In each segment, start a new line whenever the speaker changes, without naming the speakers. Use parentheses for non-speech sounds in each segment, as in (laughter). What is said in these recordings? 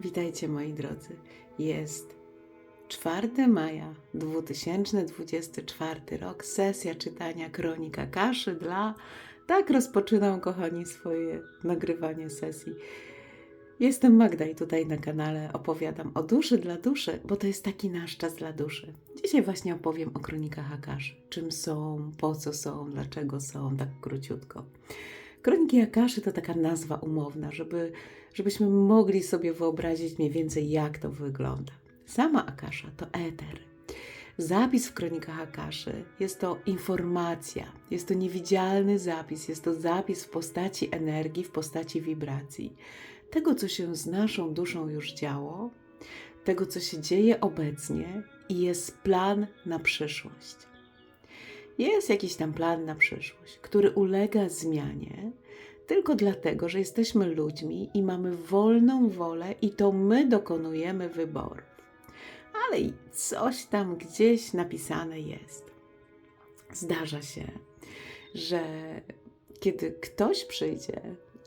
Witajcie moi drodzy. Jest 4 maja 2024 rok, sesja czytania Kronika Kaszy dla... Tak rozpoczynam, kochani, swoje nagrywanie sesji. Jestem Magda i tutaj na kanale opowiadam o duszy dla duszy, bo to jest taki nasz czas dla duszy. Dzisiaj właśnie opowiem o kronikach Akaszy. Czym są, po co są, dlaczego są, tak króciutko. Kroniki Akaszy to taka nazwa umowna, żeby, żebyśmy mogli sobie wyobrazić mniej więcej, jak to wygląda. Sama Akasza to eter. Zapis w kronikach Akaszy jest to informacja, jest to niewidzialny zapis, jest to zapis w postaci energii, w postaci wibracji. Tego, co się z naszą duszą już działo, tego, co się dzieje obecnie i jest plan na przyszłość. Jest jakiś tam plan na przyszłość, który ulega zmianie tylko dlatego, że jesteśmy ludźmi i mamy wolną wolę i to my dokonujemy wyborów. Ale coś tam gdzieś napisane jest. Zdarza się, że kiedy ktoś przyjdzie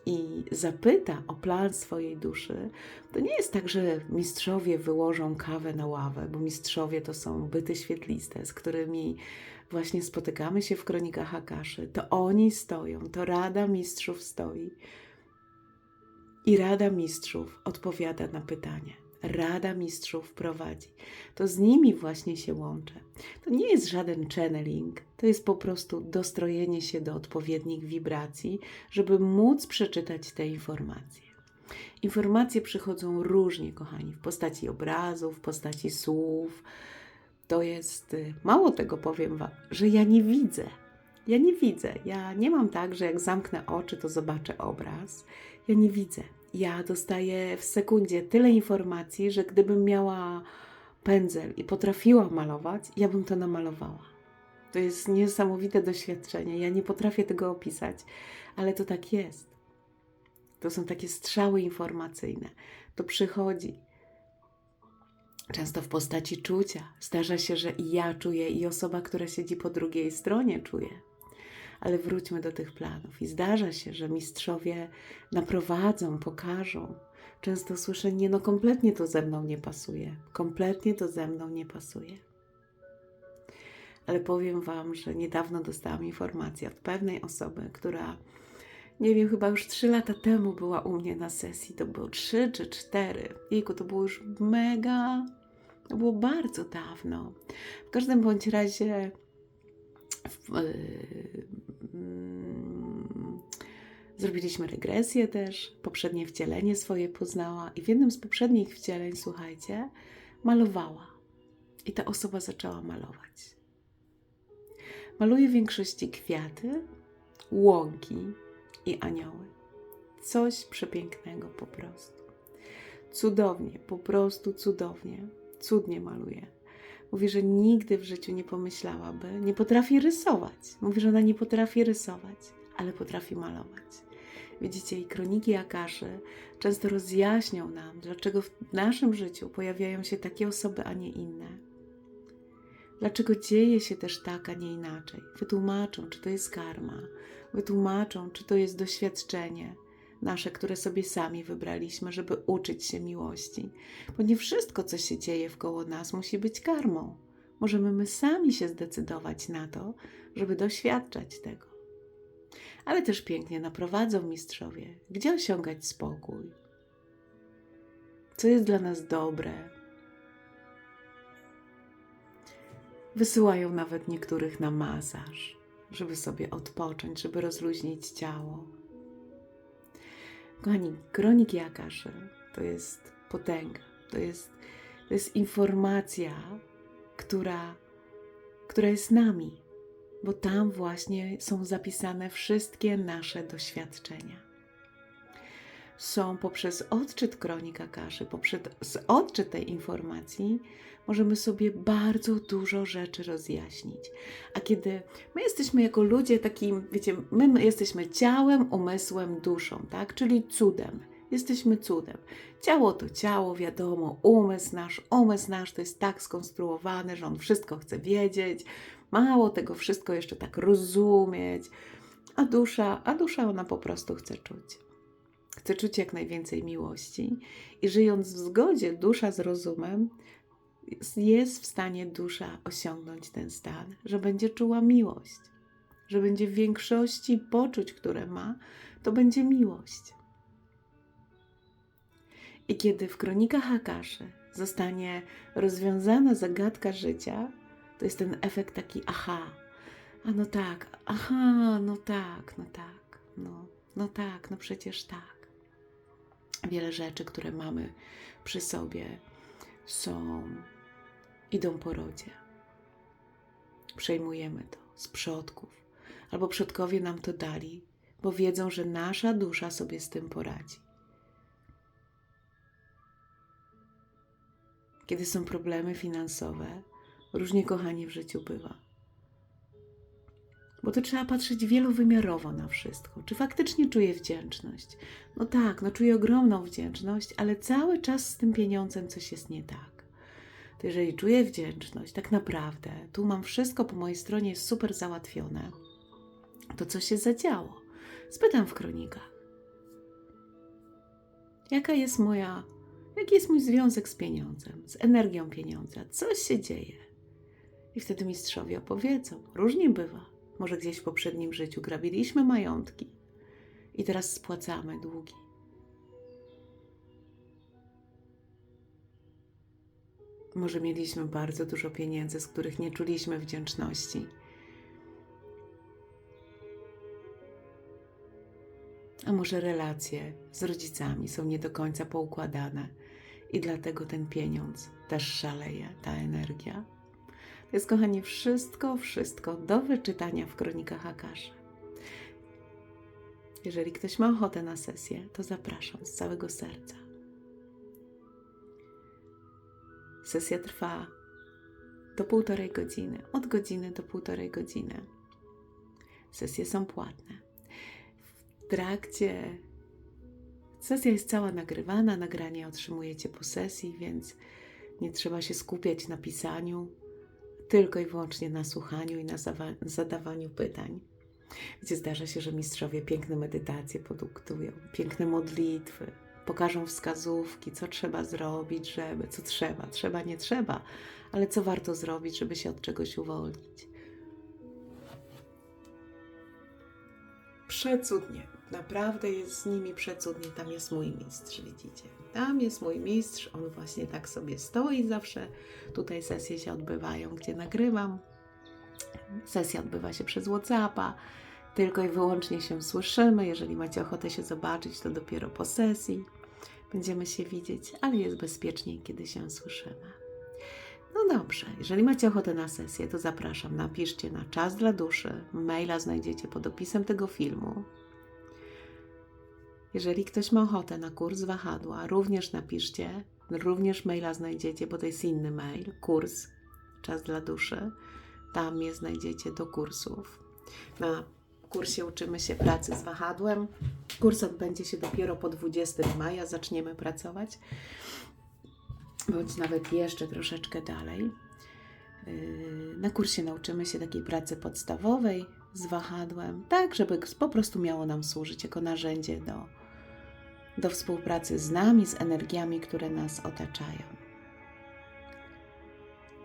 i zapyta o plan swojej duszy, to nie jest tak, że mistrzowie wyłożą kawę na ławę, bo mistrzowie to są byty świetliste, z którymi właśnie spotykamy się w kronikach Akaszy. To oni stoją, to Rada Mistrzów stoi. I Rada Mistrzów odpowiada na pytanie. Rada Mistrzów prowadzi. To z nimi właśnie się łączę. To nie jest żaden channeling, to jest po prostu dostrojenie się do odpowiednich wibracji, żeby móc przeczytać te informacje. Informacje przychodzą różnie, kochani, w postaci obrazów, w postaci słów. To jest, y, mało tego powiem Wam, że ja nie widzę. Ja nie widzę. Ja nie mam tak, że jak zamknę oczy, to zobaczę obraz. Ja nie widzę. Ja dostaję w sekundzie tyle informacji, że gdybym miała pędzel i potrafiła malować, ja bym to namalowała. To jest niesamowite doświadczenie. Ja nie potrafię tego opisać, ale to tak jest. To są takie strzały informacyjne. To przychodzi. Często w postaci czucia. Zdarza się, że i ja czuję, i osoba, która siedzi po drugiej stronie czuje. Ale wróćmy do tych planów. I zdarza się, że mistrzowie naprowadzą, pokażą. Często słyszę, nie no, kompletnie to ze mną nie pasuje. Kompletnie to ze mną nie pasuje. Ale powiem Wam, że niedawno dostałam informację od pewnej osoby, która, nie wiem, chyba już trzy lata temu była u mnie na sesji. To było trzy czy cztery. Jejku, to było już mega, to było bardzo dawno. W każdym bądź razie mm, zrobiliśmy regresję też. Poprzednie wcielenie swoje poznała i w jednym z poprzednich wcieleń, słuchajcie, malowała. I ta osoba zaczęła malować. Maluje w większości kwiaty, łąki i anioły. Coś przepięknego po prostu. Cudownie, po prostu cudownie. Cudnie maluje. Mówi, że nigdy w życiu nie pomyślałaby, nie potrafi rysować. Mówi, że ona nie potrafi rysować, ale potrafi malować. Widzicie, i kroniki Akaszy często rozjaśnią nam, dlaczego w naszym życiu pojawiają się takie osoby, a nie inne. Dlaczego dzieje się też tak, a nie inaczej. Wytłumaczą, czy to jest karma, wytłumaczą, czy to jest doświadczenie nasze, które sobie sami wybraliśmy, żeby uczyć się miłości. Bo nie wszystko, co się dzieje wkoło nas, musi być karmą. Możemy my sami się zdecydować na to, żeby doświadczać tego. Ale też pięknie naprowadzą mistrzowie, gdzie osiągać spokój, co jest dla nas dobre. Wysyłają nawet niektórych na masaż, żeby sobie odpocząć, żeby rozluźnić ciało. Kochani, kroniki Akaszy to jest potęga, to jest, to jest informacja, która, która jest nami, bo tam właśnie są zapisane wszystkie nasze doświadczenia. Są poprzez odczyt kronik Akaszy, poprzez odczyt tej informacji, możemy sobie bardzo dużo rzeczy rozjaśnić. A kiedy my jesteśmy jako ludzie takim, wiecie, my jesteśmy ciałem, umysłem, duszą, tak? Czyli cudem. Jesteśmy cudem. Ciało to ciało, wiadomo, umysł nasz, umysł nasz to jest tak skonstruowany, że on wszystko chce wiedzieć, mało tego wszystko jeszcze tak rozumieć, a dusza, a dusza ona po prostu chce czuć. chce czuć jak najwięcej miłości i żyjąc w zgodzie dusza z rozumem, jest w stanie dusza osiągnąć ten stan, że będzie czuła miłość, że będzie w większości poczuć, które ma, to będzie miłość. I kiedy w kronikach Hakaszy zostanie rozwiązana zagadka życia, to jest ten efekt taki aha. A no tak, aha, no tak, no tak, no, no tak, no przecież tak. Wiele rzeczy, które mamy przy sobie, są, idą po rodzie. Przejmujemy to z przodków, albo przodkowie nam to dali, bo wiedzą, że nasza dusza sobie z tym poradzi. Kiedy są problemy finansowe, różnie kochanie w życiu bywa. Bo to trzeba patrzeć wielowymiarowo na wszystko. Czy faktycznie czuję wdzięczność? No tak, no czuję ogromną wdzięczność, ale cały czas z tym pieniądzem coś jest nie tak. To jeżeli czuję wdzięczność, tak naprawdę, tu mam wszystko po mojej stronie, jest super załatwione, to co się zadziało? Spytam w kronikach. Jaka jest moja Jaki jest mój związek z pieniądzem, z energią pieniądza? Co się dzieje? I wtedy mistrzowie opowiedzą. Różnie bywa. Może gdzieś w poprzednim życiu grabiliśmy majątki i teraz spłacamy długi. Może mieliśmy bardzo dużo pieniędzy, z których nie czuliśmy wdzięczności A może relacje z rodzicami są nie do końca poukładane i dlatego ten pieniądz też szaleje, ta energia? Jest, kochani, wszystko, wszystko do wyczytania w kronikach Akaszy. Jeżeli ktoś ma ochotę na sesję, to zapraszam z całego serca. Sesja trwa do półtorej godziny, od godziny do półtorej godziny. Sesje są płatne trakcie. Sesja jest cała nagrywana, nagranie otrzymujecie po sesji, więc nie trzeba się skupiać na pisaniu, tylko i wyłącznie na słuchaniu i na zadawaniu pytań. Gdzie zdarza się, że mistrzowie piękne medytacje poduktują, piękne modlitwy, pokażą wskazówki, co trzeba zrobić, żeby, co trzeba, trzeba, nie trzeba, ale co warto zrobić, żeby się od czegoś uwolnić. Przecudnie. Naprawdę jest z nimi przecudnie. Tam jest mój mistrz, widzicie. Tam jest mój mistrz. On właśnie tak sobie stoi zawsze. Tutaj sesje się odbywają, gdzie nagrywam. Sesja odbywa się przez WhatsAppa. Tylko i wyłącznie się słyszymy. Jeżeli macie ochotę się zobaczyć, to dopiero po sesji będziemy się widzieć, ale jest bezpieczniej, kiedy się słyszymy. No dobrze, jeżeli macie ochotę na sesję, to zapraszam. Napiszcie na czas dla duszy. Maila znajdziecie pod opisem tego filmu. Jeżeli ktoś ma ochotę na kurs wahadła, również napiszcie, również maila znajdziecie, bo to jest inny mail, kurs Czas dla duszy. Tam je znajdziecie do kursów. Na kursie uczymy się pracy z wahadłem. Kurs odbędzie się dopiero po 20 maja, zaczniemy pracować, bądź nawet jeszcze troszeczkę dalej. Yy, na kursie nauczymy się takiej pracy podstawowej z wahadłem, tak żeby po prostu miało nam służyć jako narzędzie do do współpracy z nami, z energiami, które nas otaczają,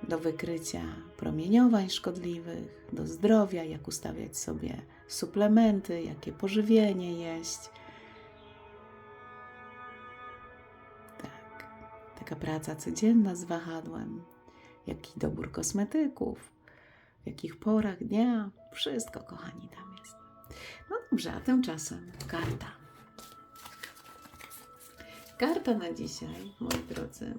do wykrycia promieniowań szkodliwych, do zdrowia, jak ustawiać sobie suplementy, jakie pożywienie jeść. Tak, taka praca codzienna z wahadłem, jaki dobór kosmetyków, w jakich porach dnia, wszystko, kochani, tam jest. No dobrze, a tymczasem karta. Karta na dzisiaj, moi drodzy.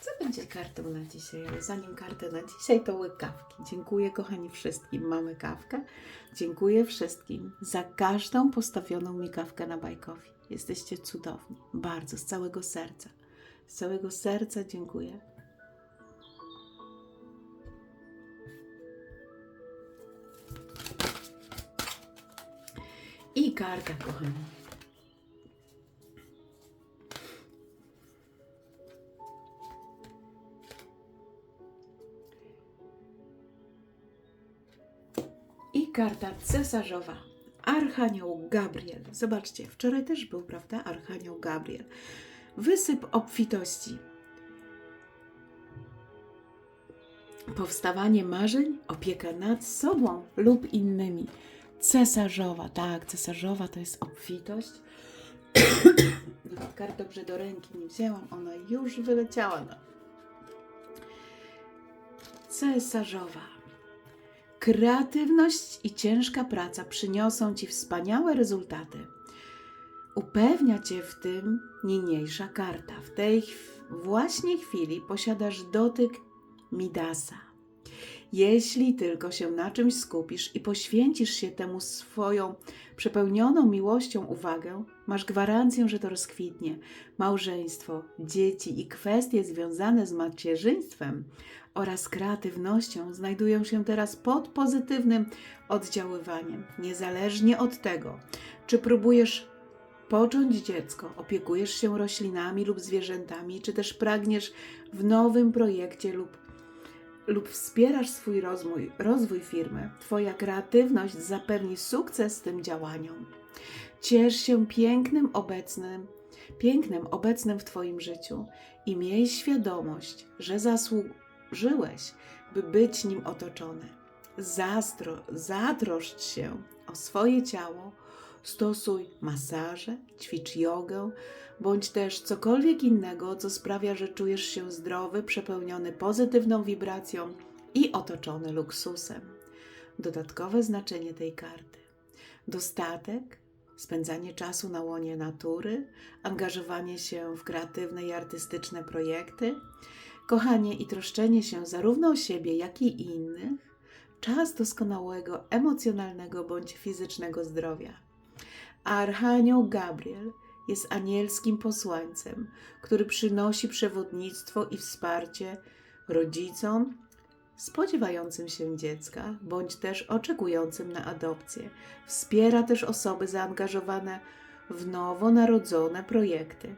Co będzie kartą na dzisiaj? Ale zanim kartę na dzisiaj, to łyk kawki. Dziękuję, kochani, wszystkim. Mamy kawkę. Dziękuję wszystkim za każdą postawioną mi kawkę na bajkowi. Jesteście cudowni. Bardzo, z całego serca. Z całego serca dziękuję. I karta, kochani. Karta cesarzowa Archanioł Gabriel. Zobaczcie, wczoraj też był, prawda? Archanioł Gabriel. Wysyp obfitości. Powstawanie marzeń, opieka nad sobą lub innymi. Cesarzowa, tak, cesarzowa to jest obfitość. (coughs) Nawet kart dobrze do ręki nie wzięłam, ona już wyleciała. No. Cesarzowa. Kreatywność i ciężka praca przyniosą Ci wspaniałe rezultaty. Upewnia Cię w tym niniejsza karta. W tej właśnie chwili posiadasz dotyk Midasa. Jeśli tylko się na czymś skupisz i poświęcisz się temu swoją przepełnioną miłością uwagę, masz gwarancję, że to rozkwitnie. Małżeństwo, dzieci i kwestie związane z macierzyństwem oraz kreatywnością znajdują się teraz pod pozytywnym oddziaływaniem. Niezależnie od tego, czy próbujesz począć dziecko, opiekujesz się roślinami lub zwierzętami, czy też pragniesz w nowym projekcie lub, lub wspierasz swój rozwój, rozwój firmy, Twoja kreatywność zapewni sukces tym działaniom. Ciesz się pięknym obecnym, pięknem obecnym w Twoim życiu i miej świadomość, że zasłużyłeś, by być nim otoczony. Zatroszcz się o swoje ciało, stosuj masaże, ćwicz jogę, bądź też cokolwiek innego, co sprawia, że czujesz się zdrowy, przepełniony pozytywną wibracją i otoczony luksusem. Dodatkowe znaczenie tej karty: dostatek, spędzanie czasu na łonie natury, angażowanie się w kreatywne i artystyczne projekty, kochanie i troszczenie się zarówno o siebie, jak i innych, czas doskonałego emocjonalnego bądź fizycznego zdrowia. Archanioł Gabriel jest anielskim posłańcem, który przynosi przewodnictwo i wsparcie rodzicom spodziewającym się dziecka bądź też oczekującym na adopcję. Wspiera też osoby zaangażowane w nowonarodzone projekty.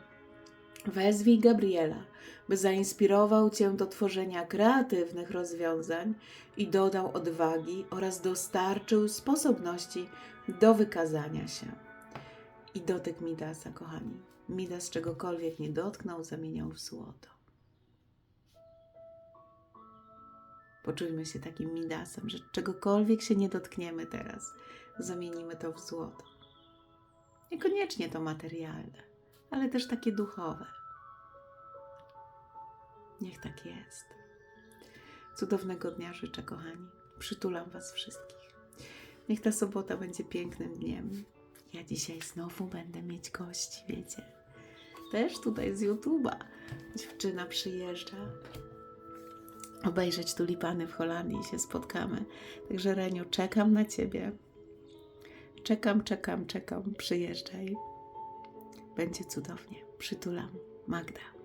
Wezwij Gabriela, by zainspirował Cię do tworzenia kreatywnych rozwiązań i dodał odwagi oraz dostarczył sposobności do wykazania się. I dotyk Midasa, kochani. Midas czegokolwiek nie dotknął, zamieniał w złoto. Poczujmy się takim Midasem, że czegokolwiek się nie dotkniemy teraz, zamienimy to w złoto. Niekoniecznie to materialne, ale też takie duchowe. Niech tak jest. Cudownego dnia życzę, kochani. Przytulam Was wszystkich. Niech ta sobota będzie pięknym dniem. Ja dzisiaj znowu będę mieć gości, wiecie. Też tutaj z YouTube'a. Dziewczyna przyjeżdża obejrzeć tulipany w Holandii i się spotkamy. Także Reniu, czekam na Ciebie. Czekam, czekam, czekam. Przyjeżdżaj. Będzie cudownie. Przytulam. Magda.